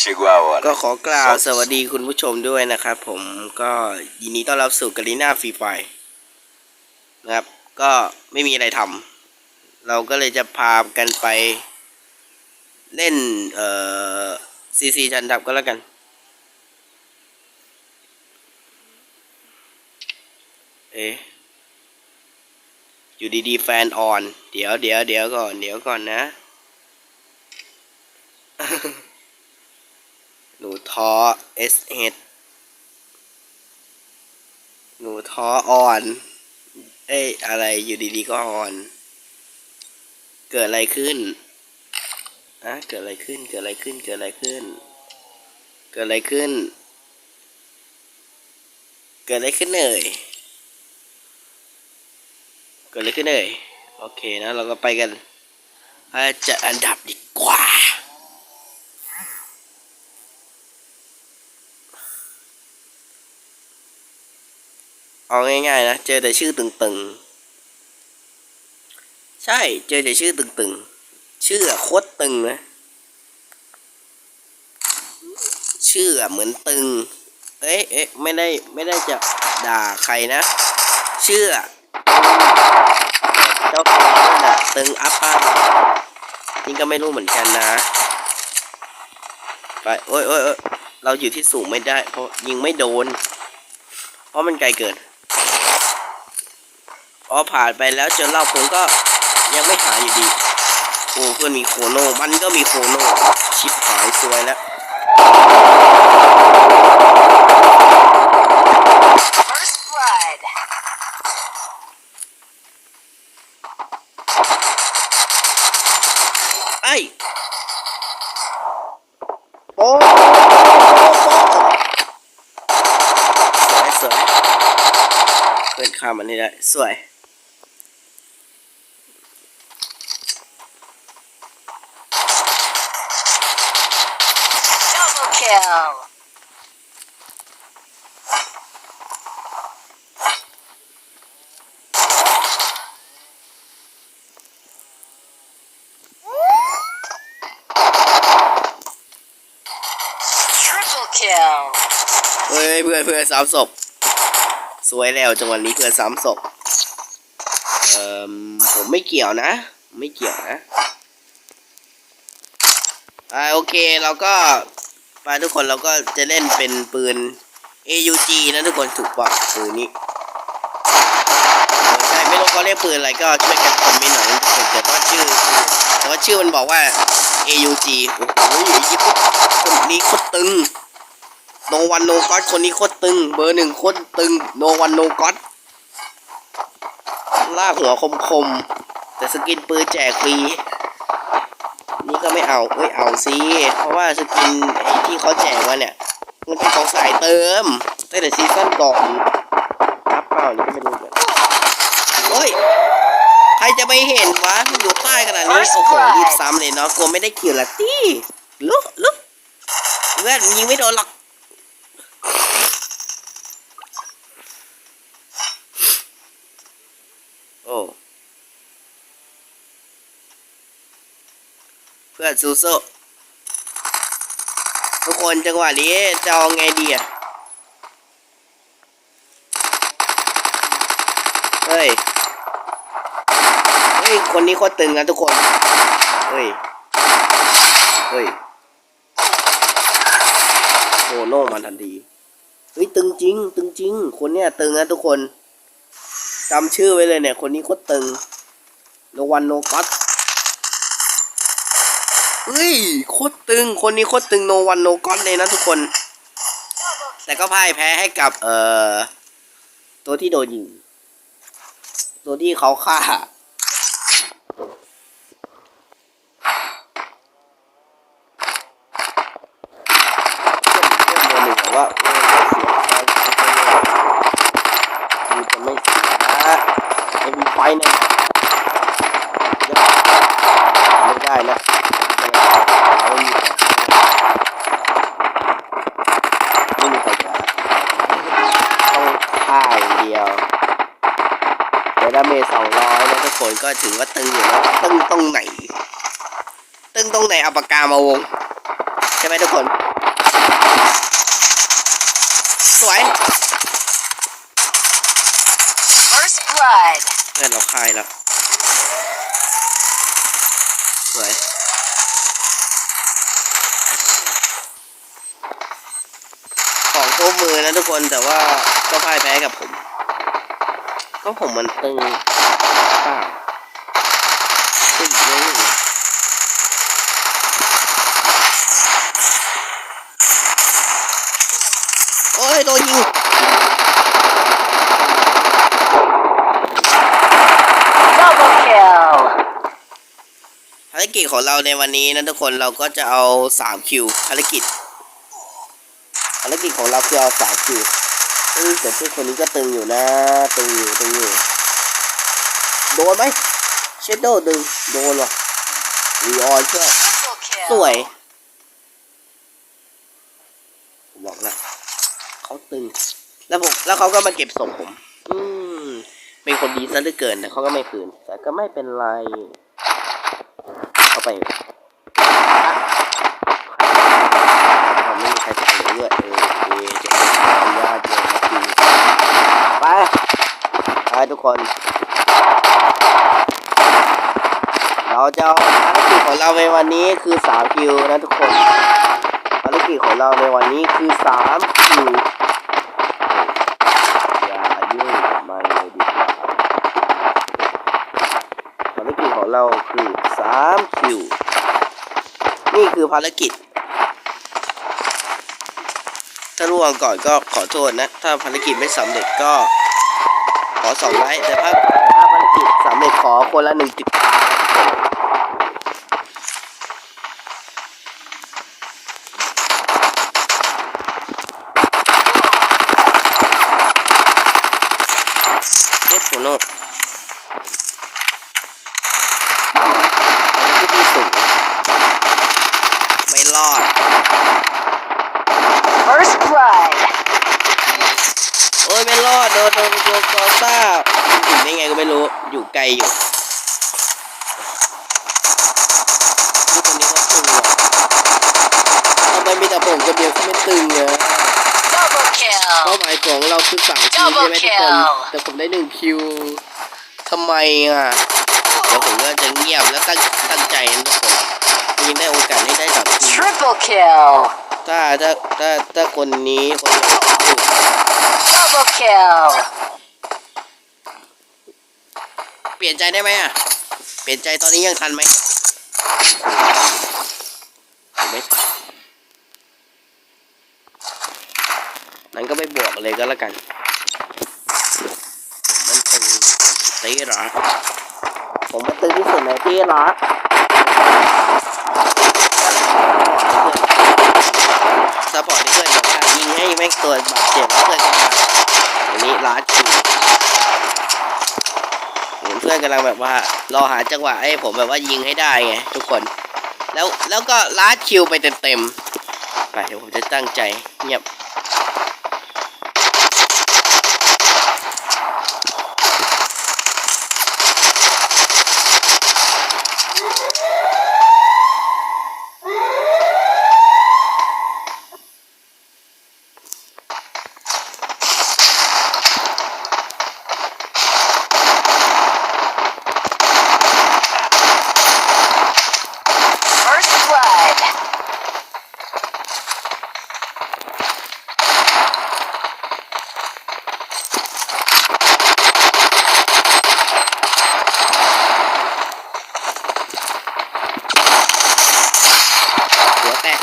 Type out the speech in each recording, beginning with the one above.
Chegou a hora. ก็ขอกล่าวสวัสดีคุณผู้ชมด้วยนะครับ ผมก็ยินดีต้อนรับสู่กาลิน่าฟรีไฟนะครับ ก็ไม่มีอะไรทำเราก็เลยจะพากันไป เล่น เอ่อซีซีชันดับก็แล้วกัน เอ๊ะอยู่ดีๆแฟนออน เดี๋ยวเดี๋ยวเดี๋ยวก่อนเดี๋ยวก่อนนะ หนู ท้อ S H หนูท้ออ่อน เอ้ยอะไรอยู่ดีๆก็อ่อน เกิดอะไรขึ้นอะเกิดอะไรขึ้น เกิดอะไรขึ้น เกิดอะไรขึ้น เกิดอะไรขึ้น เกิดอะไรขึ้นเอ่ยเกิดอะไรขึ้นเอ่ยโอเคนะเราก็ไปกันอาจะอันดับดีกว่า เอาง่ายๆนะ เจอแต่ชื่อตึงๆ ใช่ เจอแต่ชื่อตึงๆ ชื่อโคตรตึงนะ ชื่อเหมือนตึง เอ๊ะเอ๊ะไม่ได้ ไม่ได้จะด่าใครนะ ชื่อเจ้าตัวน่ะตึงอัพป้านี่ก็ไม่รู้เหมือนกันนะ ไป โอ้ยโอ้ยเราอยู่ที่สูงไม่ได้ เพราะยิงไม่โดน เพราะมันไกลเกิน พอผ่านไปแล้วจนเล่าผมก็ยังไม่หาอยู่ดี โอ้เพื่อนมีโคโนมันก็มีโคโนชิปหายสวยแล้ว First blood. ไอ้โอ้สวยสวยเพื่อนข้ามมันนี่ได้สวย Double kill. เฮ้ยเพื่อนเพื่อนสามศพสวยแล้วจังหวะนี้เพื่อนสามศพเอ่อผมไม่เกี่ยวนะ ไม่เกี่ยวนะอ่าโอเคเราก็ ไปทุกคนเราก็จะเล่นเป็นปืน AUG นะทุกคนถูกบอกปืนนี้ใช่ไม่รู้เขาเรียกปืนอะไรก็ช่วยกันคอมเมนต์หน่อยทุกคนแต่ว่าชื่อแต่ว่าชื่อมันบอกว่า AUG โอ้โหยี่ปุ๊บคนนี้โคตรตึงโนวันโนก็อตคนนี้โคตรตึง เบอร์หนึ่งโคตรตึงโนวันโนก็อตลากหัวคมคมๆแต่สกินปืนแจกฟรี นี่ก็ไม่เอาเอ้ยเอาสิเพราะว่าสกินไอ้ที่เขาแจกมาเนี่ย มันเป็นของสายเติมตั้งแต่ซีซั่นก่อนรับเปล่านี่ก็ไม่รู้เหมือนกันโอ้ยใครจะไปเห็นวะมันอยู่ใต้ขนาดนี้โอ้โหรีบซ้ำเลยเนาะกลัวไม่ได้คิวละตี้ลุกลุกเพื่อนยิงไม่โดนหรอก เพื่อนซูโซทุกคนจังหวะนี้จะเอาไงดีอะเฮ้ย เฮ้ย คนนี้โคตรตึงนะทุกคน เฮ้ย เฮ้ยโอ้โน่มาทันที เฮ้ย ตึงจริง ตึงจริง คนเนี้ยตึงนะทุกคนจำชื่อไว้เลยเนี่ย คนนี้โคตรตึงโนวันโนก็ต เฮ้ยโคตรตึงคนนี้โคตรตึงโนวันโนก้อนเลยนะทุกคน แต่ก็พ่ายแพ้ให้กับ เอ่อ ตัวที่โดนยิง ตัวที่เขาฆ่าเพื่อนเพื่อนเบอร์หนึ่งบอกว่าเออจะเสียใจไม่เสียจะมีไฟแน่ไม่ได้นะ เราอยู่กับไม่มีใครจะต้องฆ่าอย่าง เดียวแต่ดาเมจสองร้อยนะทุกคนก็ถือว่าตึงอยู่นะตึงตรงไหน ตึงตรงไหนเอาปากกามาวงใช่ช่ไหมทุกคน สวย First blood. เพื่อนเราคายแล้ว สวย ของโค้มือนะทุกคนแต่ว่าก็พ่ายแพ้กับผม ก็ผมมันตึงเปล่าตึงเยอะอยู่นโอ้ยโดนยิง Double kill. ภารกิจของเราในวันนี้นะทุกคนเราก็จะเอาสามคิวภารกิจารกิจของเราคือเอาสามคิวเอ้ยแต่เพื่อนคนนี้ก็ตึงอยู่นะตึงอยู่ตึงอยู่โดนไหมเชดโดดึงโดนว่ะรีออนช่วย Triple สวยผมบอกแล้วเขาตึงแล้วผมแล้วเขาก็มาเก็บส่งผม อืมเป็นคนดีซะเหลือเกินแต่เขาก็ไม่คืนแต่ก็ไม่เป็นไร เขาไปเขาไม่มีใครตายเลย ด้วยเออเอจะเป็นขออนุญาตเย็นนาทีไปไปทุกคน เราจะภารกิจของเราในวันนี้คือสามคิวนะทุกคนภารกิจของเราในวันนี้คือสามคิวอย่ายุ่งมันเลยดีกว่าภารกิจของเราคือสามคิวนี่คือภารกิจ ถ้าร่วงก่อนก็ขอโทษนะ ถ้าภารกิจไม่สำเร็จก็ขอสองไลค์แต่ถ้าถ้าภารกิจสำเร็จขอคนละหนึ่งติดตามนะครับผมเอสโฟโนที่สูงไม่รอด First blood. โอ้ ยไม่รอดโดนโดนโดนกอซ่าถึงได้ไงก็ไม่รู้อยู่ไกลอยู่นี่คนนี้ก็ตึงว่ะทำไมมีแต่ผมคนเดียวที่ไม่ตึงเลยเป้าหมายของเราคือสามคิวใช่ไหมทุกคนแต่ผมได้หนึ่งคิวทำไมอะเดี๋ยวผมก็จะเงียบแล้วตั้งตั้งใจนะทุกคนมีได้โอกาสให้ได้สามคิว ถ้าถ้าถ้าถ้าคนนี้คนนี้ Double kill. เปลี่ยนใจได้ไหมอะ เปลี่ยนใจตอนนี้ยังทันไหมไม่ทันนั้นก็ไม่บวกเลยก็แล้วกัน มันตึงตีหรักผมมันตึงที่สุดในที่รัก ซัพพอร์ตที่เพื่อนบอกว่ายิงให้แม่งตัวบาดเจ็บแล้วเพื่อนก็มาอันนี้รัดคิวเห็นเพื่อนกำลังแบบว่ารอหาจังหวะให้ผมแบบว่ายิงให้ได้ไงทุกคน แล้วแล้วก็ลาดคิวไปเต็มๆไปเดี๋ยวผมจะตั้งใจเงียบ First blood. หัวแตก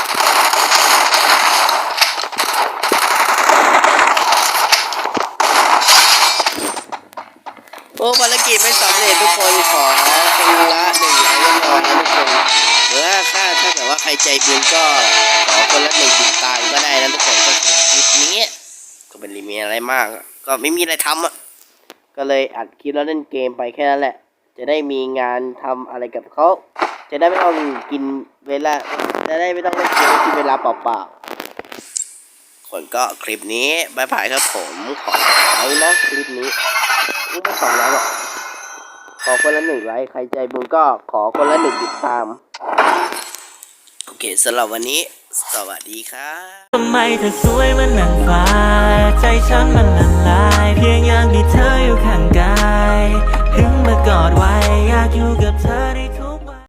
โอ้ภารกิจไม่สำเร็จทุกคนขอคนละหนึ่งไลค์ก็พอนะทุกคนหรือว่าถ้าถ้าแบบว่าใครใจบุญก็ขอคนละหนึ่งติดตามก็ได้นะทุกคนก็สำหรับคลิปนี้ก็เป็นรีมีอะไรมาก ก็ไม่มีอะไรทำอะก็เลยอัดคลิปแล้วเล่นเกมไปแค่นั้นแหละ จะได้มีงานทำอะไรกับเขา จะได้ไม่ต้องกินเวลา จะได้ไม่ต้องเล่นเกมกินเวลาเปล่าๆคนก็คลิปนี้บายบายครับผมขอไลค์นะคลิปนี้ไม่สองไลค์หรอกขอคนละหนึ่งไลค์ใครใจบุญก็ขอคนละหนึ่งติดตามโอเคสำหรับวันนี้ สวัสดีครับทำไมเธอสวยเหมันนางฟ้า ใจฉันมันละลาย เพียงอยากมีเธออยู่ข้างกาย ถึงมากอดไว้ อยากอยู่กับเธอ